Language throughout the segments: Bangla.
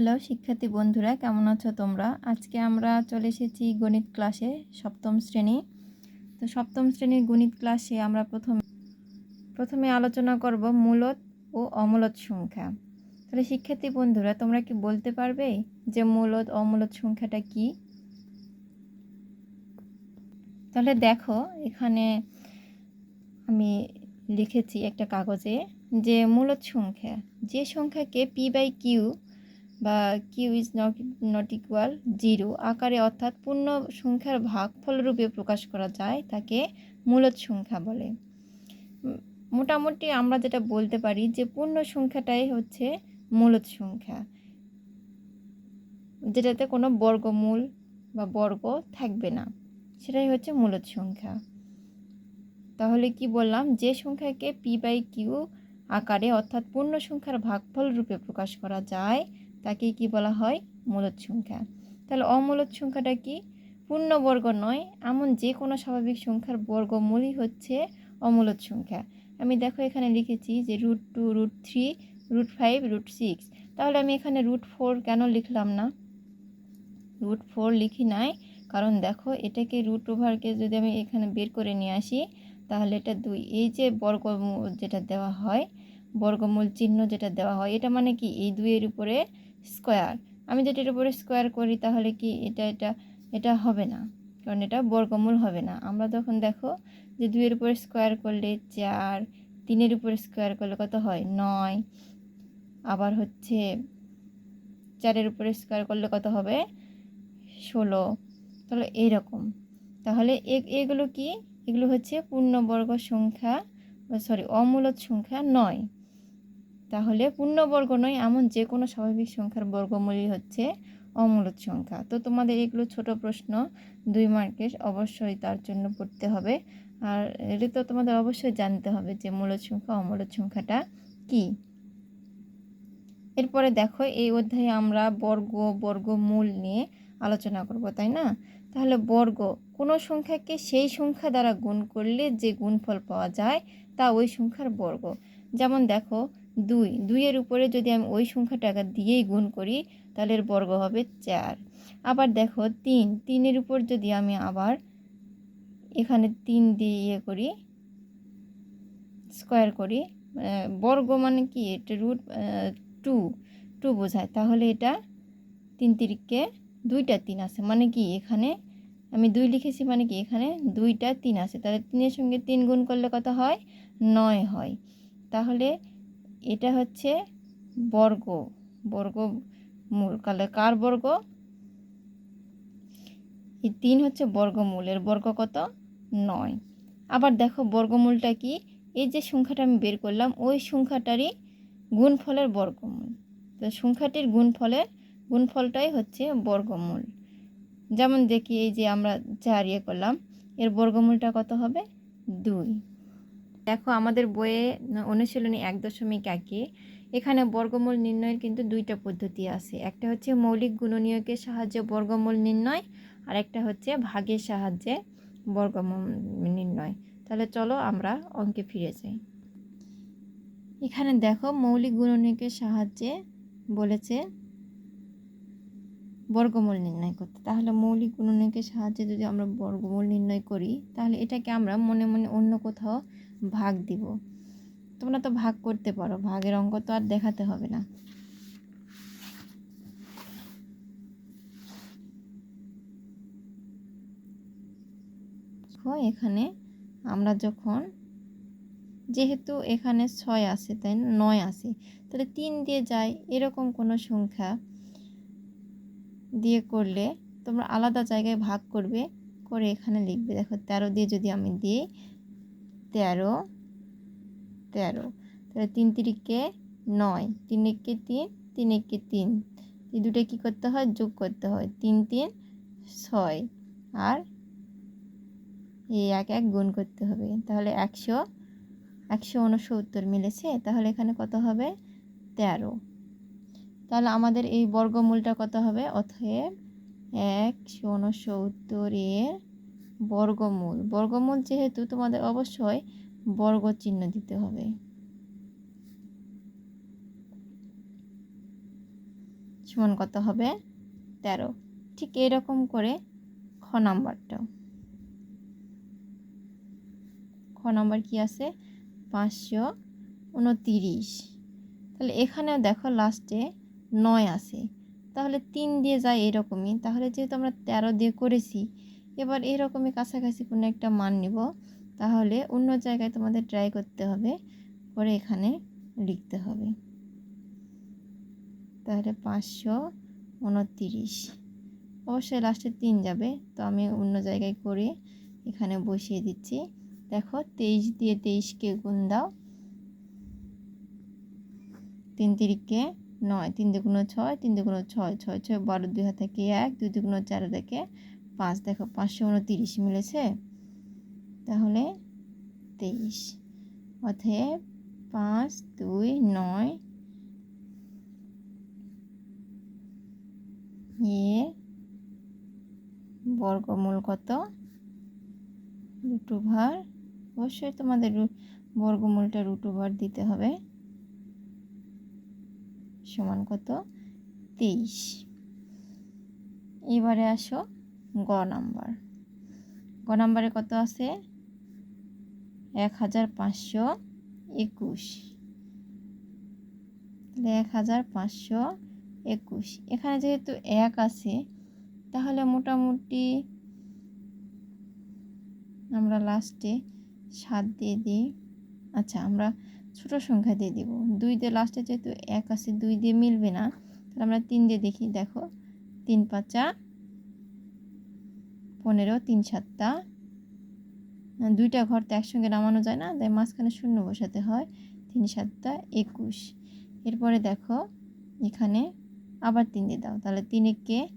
হ্যালো শিক্ষার্থী বন্ধুরা, কেমন আছো তোমরা? আজকে আমরা চলে এসেছি গণিত ক্লাসে সপ্তম শ্রেণি। তো সপ্তম শ্রেণির গণিত ক্লাসে আমরা প্রথম, প্রথমে আলোচনা করব মূলত ও অমূলত সংখ্যা। তাহলে শিক্ষার্থী বন্ধুরা, তোমরা কি বলতে পারবে যে মূলত অমূলত সংখ্যাটা কি? তাহলে দেখো, এখানে আমি লিখেছি একটা কাগজে যে মূলত সংখ্যা, যে সংখ্যাকে পি বাই কিউ বা Q is not not equal zero আকারে অর্থাৎ পূর্ণ সংখ্যার ভাগফলরূপে প্রকাশ করা যায়, তাকে মূলত সংখ্যা বলে। মোটামুটি আমরা যেটা বলতে পারি যে পূর্ণ সংখ্যাটাই হচ্ছে মূলত সংখ্যা। যেটাতে কোনো বর্গমূল বা বর্গ থাকবে না, সেটাই হচ্ছে মূলত সংখ্যা। তাহলে কি বললাম? যে সংখ্যাকে পি বাই কিউ আকারে অর্থাৎ পূর্ণ সংখ্যার ভাগফল রূপে প্রকাশ করা যায় তাকে কি বলা হয়? মূলত সংখ্যা। তাহলে অমূলত সংখ্যাটা কি? পূর্ণবর্গ নয়, এমন যে কোনো স্বাভাবিক সংখ্যার বর্গমূলই হচ্ছে অমূলত সংখ্যা। আমি দেখো এখানে লিখেছি যে root two root three root five root six তাহলে আমি এখানে রুট ফোর কেন লিখলাম না? রুট ফোর লিখি নাই, কারণ দেখো এটাকে রুট ওভারকে যদি আমি এখানে বের করে নিয়ে আসি, তাহলে এটা দুই। এই যে বর্গ যেটা দেওয়া হয়, বর্গমূল চিহ্ন যেটা দেওয়া হয়, এটা মানে কি? এই দুইয়ের উপরে স্কোয়ার। আমি যদি এটার উপরে স্কোয়ার করি, তাহলে কি এটা এটা এটা হবে না? কারণ এটা বর্গমূল হবে না। আমরা তখন দেখো যে দুইয়ের উপরে স্কোয়ার করলে চার, তিনের উপরে স্কোয়ার করলে কত হয়? নয়। আবার হচ্ছে চারের উপরে স্কোয়ার করলে কত হবে? ষোলো। তাহলে এইরকম। তাহলে এগুলো কি? এগুলো হচ্ছে পূর্ণবর্গ সংখ্যা সরি, অমূলত সংখ্যা নয়। তাহলে পূর্ণবর্গ নয়, এমন যে কোনো স্বাভাবিক সংখ্যার বর্গমূলই হচ্ছে অমূলত সংখ্যা। তো তোমাদের এগুলো ছোট প্রশ্ন, দুই মার্কের, অবশ্যই তার জন্য পড়তে হবে। আর এটা তো তোমাদের অবশ্যই জানতে হবে যে মূলত সংখ্যা, অমূলত সংখ্যাটা কি। এরপরে দেখো, এই অধ্যায়ে আমরা বর্গ, বর্গমূল নিয়ে আলোচনা করব, তাই না? তাহলে বর্গ, কোনো সংখ্যাকে সেই সংখ্যা দ্বারা গুণ করলে যে গুণফল পাওয়া যায়, তা ওই সংখ্যার বর্গ। যেমন দেখো দুই। দুইয়ের উপরে যদি আমি ওই সংখ্যাটাকে দিয়েই গুণ করি, তাহলে এর বর্গ হবে চার। আবার দেখো, তিন। তিনের উপর যদি আমি আবার এখানে তিন দিয়ে ইয়ে করি, স্কোয়ার করি বর্গ মানে কি? এটা রুট টু। টু বোঝায়। তাহলে এটা তিন তিরিককে দুইটা তিন আছে। মানে কি? এখানে আমি দুই লিখেছি মানে কি? এখানে দুইটা তিন আছে। তাহলে তিনের সঙ্গে তিন গুণ করলে কত হয়? নয় হয়। তাহলে এটা হচ্ছে বর্গ। বর্গ মূল। কালে কার বর্গ? এই তিন হচ্ছে বর্গমূল। এর বর্গ কত? নয়। আবার দেখো বর্গমূলটা কি? এই যে সংখ্যাটা আমি বের করলাম, ওই সংখ্যাটারই গুণফলের বর্গমূল। তো সংখ্যাটির গুণফলের, গুণফলটাই হচ্ছে বর্গমূল। যেমন দেখি এই যে আমরা চার ইয়ে করলাম, এর বর্গমূলটা কত হবে? দুই। দেখো আমাদের বইয়ে অনুশীলনী এক দশমিক একে। এখানে বর্গমূল নির্ণয়ের কিন্তু দুইটা পদ্ধতি আছে। একটা হচ্ছে মৌলিক গুণনীয়কের সাহায্যে বর্গমূল নির্ণয়, আর একটা হচ্ছে ভাগের সাহায্যে বর্গমূল নির্ণয়। তাহলে চলো আমরা অঙ্কে ফিরে যাই। এখানে দেখো মৌলিক গুণনীয়কের সাহায্যে বলেছে বর্গমূল নির্ণয় করতে। তাহলে মৌলিক গুণনীয়কের সাহায্যে যদি আমরা বর্গমূল নির্ণয় করি, তাহলে এটাকে আমরা মনে মনে অন্য কোথাও ভাগ দিব। তোমরা তো ভাগ করতে পারো, ভাগের অঙ্ক তো আর দেখাতে হবে না। এখানে আমরা যখন, যেহেতু এখানে ছয় আছে, তাই নয় আছে। তাহলে তিন দিয়ে যায়, এরকম কোনো সংখ্যা দিয়ে করলে তোমরা আলাদা জায়গায় ভাগ করবে, করে এখানে লিখবে। দেখো, তেরো দিয়ে যদি আমি দিই তেরো তেরো। তাহলে তিন তিরিকে নয়, তিন একে তিন তিন একে তিন। এই দুটো কী করতে হয়? যোগ করতে হয়। তিন তিন, ছয়। আর এই এক এক গুণ করতে হবে। তাহলে একশো একশো উনসত্তর মিলেছে। তাহলে এখানে কত হবে? তেরো। তাহলে আমাদের এই বর্গমূলটা কত হবে? অথব একশো উনসত্তরের বর্গমূল। বর্গমূল যেহেতু তোমাদের অবশ্যই বর্গ চিহ্ন দিতে হবে। সমান কত হবে? তেরো। ঠিক এরকম করে খ নাম্বারটাও খ নাম্বার কি আছে? পাঁচশো উনতিরিশ। তাহলে এখানেও দেখো লাস্টে নয় আছে। তাহলে তিন দিয়ে যায় এরকমই। তাহলে যেহেতু আমরা তেরো দিয়ে করেছি এবার এরকমই কাছাকাছি কোনো একটা মান নিব। তাহলে অন্য জায়গায় তোমাদের ট্রাই করতে হবে। করে এখানে লিখতে হবে। তাহলে পাঁচশো উনত্রিশ। অবশ্যই লাস্টে তিন যাবে। তো আমি অন্য জায়গায় করে এখানে বসিয়ে দিচ্ছি। দেখো তেইশ দিয়ে তেইশকে গুণ দাও। তিন তিরিকে নয়। তিন দুগুণ ছয়, তিন দুগুণ ছয় ছয় ছয়, বারো, দুই হাত এক, দুই দুগুণ চার থেকে পাঁচ, দেখো পাঁচশো উনতিরিশ মিলেছে। তাহলে তেইশ। অতএব পাঁচ, দুই, নয় এর বর্গমূল কত? রুট ওভার অবশ্যই তোমাদের বর্গমূলটা রুট ওভার দিতে হবে। সমান কত? তেইশ। এবারে আসো। গ নাম্বার। গ নাম্বারে কত আছে? এক হাজার পাঁচশো একুশ। তাহলে এক হাজার পাঁচশো একুশ। এখানে যেহেতু এক আছে, তাহলে মোটামুটি আমরা লাস্টে সাত দিয়ে দিই। আচ্ছা আমরা ছোট সংখ্যা দিয়ে দিব। দুই দিয়ে লাস্টে যেহেতু এক আছে, দুই দিয়ে মিলবে না, তাহলে আমরা তিন দিয়ে দেখি। দেখো, তিন পাঁচা পনেরো, তিন সাতটা। দুইটা ঘর তো একসঙ্গে নামানো যায় না, তাই মাঝখানে শূন্য বসাতে হয়। তিন সাতটা, একুশ। এরপরে দেখো, এখানে আবার তিন দিয়ে দাও। তাহলে তিনেকে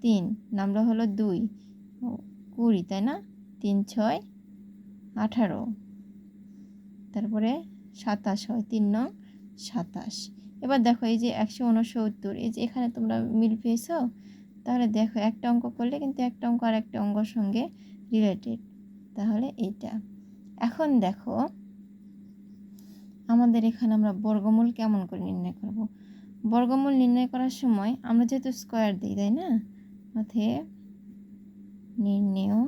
তিন, নামটা হলো দুই। কুড়ি, তাই না? তিন, ছয়, আঠারো। তারপরে সাতাশ হয়, তিন নং সাতাশ। এবার দেখো, এই যে একশো উনসত্তর, এই যে এখানে তোমরা মিল পেয়েছ? তাহলে দেখো একটা অঙ্ক করলে কিন্তু একটা অঙ্ক আর একটা অঙ্কর সঙ্গে রিলেটেড তাহলে এটা এখন দেখো, আমাদের এখানে আমরা বর্গমূল কেমন করে নির্ণয় করব? বর্গমূল নির্ণয় করার সময় আমরা যেহেতু স্কোয়ার দিই, তাই না? অতএব নির্ণেয়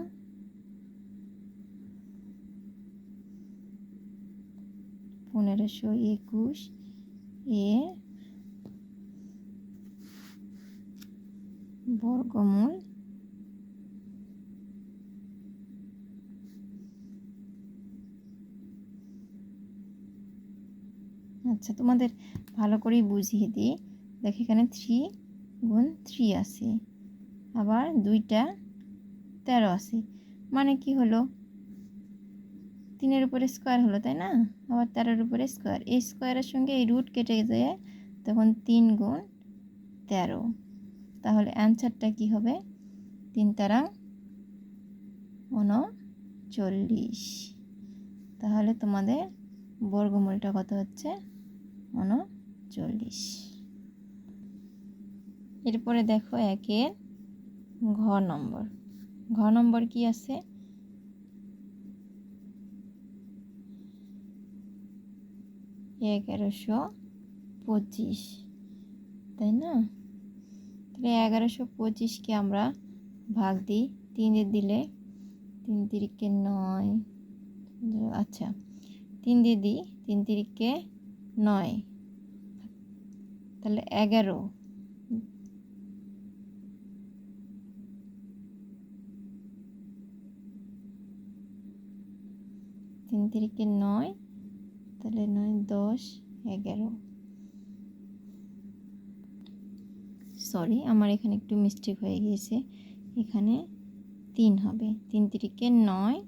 পনেরোশো একুশ এ বর্গমূল আচ্ছা তোমাদের ভালো করেই বুঝিয়ে দিই। দেখ এখানে থ্রি গুণ থ্রি আছে। আবার দুইটা তেরো আছে। মানে কি হলো? তিনের উপরে স্কোয়ার হলো, তাই না? আবার তেরোর উপরে স্কোয়ার এই স্কোয়ারের সঙ্গে এই রুট কেটে যায় তখন তিন গুণ তেরো। তাহলে অ্যান্সারটা কি হবে? তিন তারা উনচল্লিশ তাহলে তোমাদের বর্গমূলটা কত হচ্ছে? উনচল্লিশ এরপরে দেখো একের ঘ নম্বর। ঘ নম্বর কি আছে? এগারোশো পঁচিশ। তাই না? তাহলে এগারোশো পঁচিশকে আমরা ভাগ দিই। তিনে দিলে তিন তিরিকে নয়। আচ্ছা তিন দিয়ে দিই তিন তিরিকে নয়। তাহলে এগারো। তিন তিরিকে নয়, তাহলে নয় দশ, এগারো। সরি আমার এখানে একটু মিস্টেক হয়ে গিয়েছে। এখানে তিন হবে। তিন তিরিকে নয়।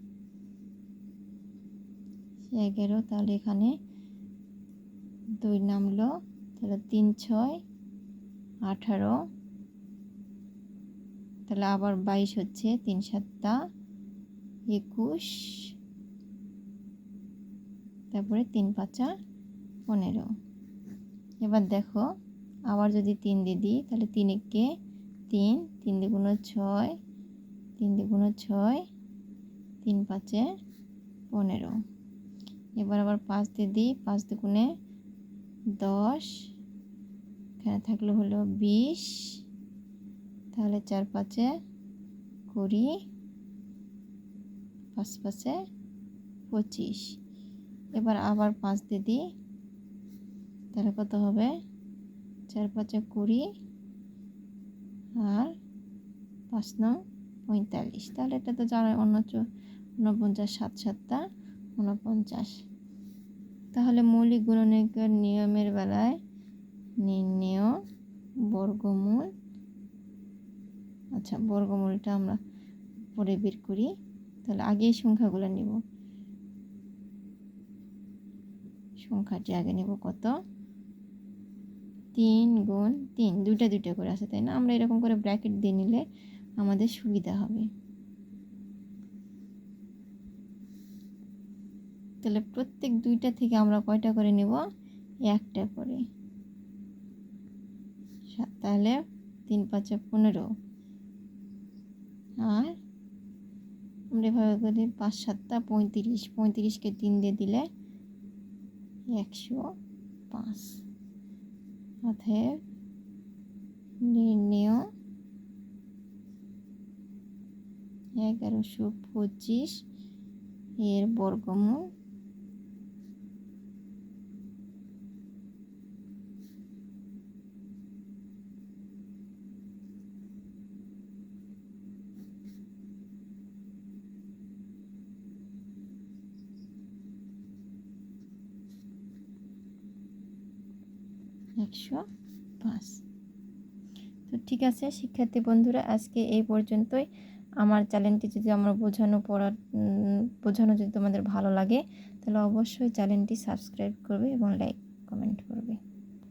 এগারো, তাহলে এখানে দুই নামলো। তাহলে তিন, ছয়, আঠারো। তাহলে আবার বাইশ হচ্ছে। তিন সাতটা, একুশ। তারপরে তিন পাঁচা, পনেরো। এবার দেখো। আবার যদি তিন দিয়ে দিই, তাহলে তিন একে তিন তিন দ্বিগুণ ছয়, তিন দ্বিগুণ ছয়, তিন পাঁচে পনেরো। এবার আবার পাঁচ দিয়ে দিই, পাঁচ দুগুণে দশ, এখানে থাকল হলো বিশ, তাহলে চার পাঁচে কুড়ি, পাঁচ পাঁচে পঁচিশ। এবার আবার পাঁচ দিয়ে দিই, তাহলে কত হবে? চার পাঁচে কুড়ি আর পাঁচ নং পঁয়তাল্লিশ। তাহলে এটা তো জানো অন্য ঊনপঞ্চাশ, সাত সাতটা, ঊনপঞ্চাশ। তাহলে মৌলিক গুণনের নিয়মের বেলায় নির্ণেয় বর্গমূল আচ্ছা বর্গমূলটা আমরা পরে বের করি। তাহলে আগে সংখ্যাগুলো নিব। সংখ্যাটি আগে নেব কত? তিন গুণ তিন, দুইটা দুইটা করে আছে, তাই না? আমরা এরকম করে ব্র্যাকেট দিয়ে নিলে আমাদের সুবিধা হবে। তাহলে প্রত্যেক দুইটা থেকে আমরা কয়টা করে নেব? একটা করে। তাহলে তিন, পাঁচে পনেরো। আর আমরা এভাবে করি পাঁচ, সাতটা, পঁয়ত্রিশ, পঁয়ত্রিশকে তিন দিয়ে দিলে একশো পাঁচ। অতএব নির্ণয় এগারোশো পঁচিশ এর বর্গমূল একশো পাঁচ। তো ঠিক আছে, শিক্ষার্থী বন্ধুরা, আজকে এই পর্যন্তই। আমার চ্যানেলটি যদি আমরা বোঝানো পড়ার বোঝানো যদি তোমাদের ভালো লাগে, তাহলে অবশ্যই চ্যানেলটি সাবস্ক্রাইব করবে এবং লাইক, কমেন্ট করবে।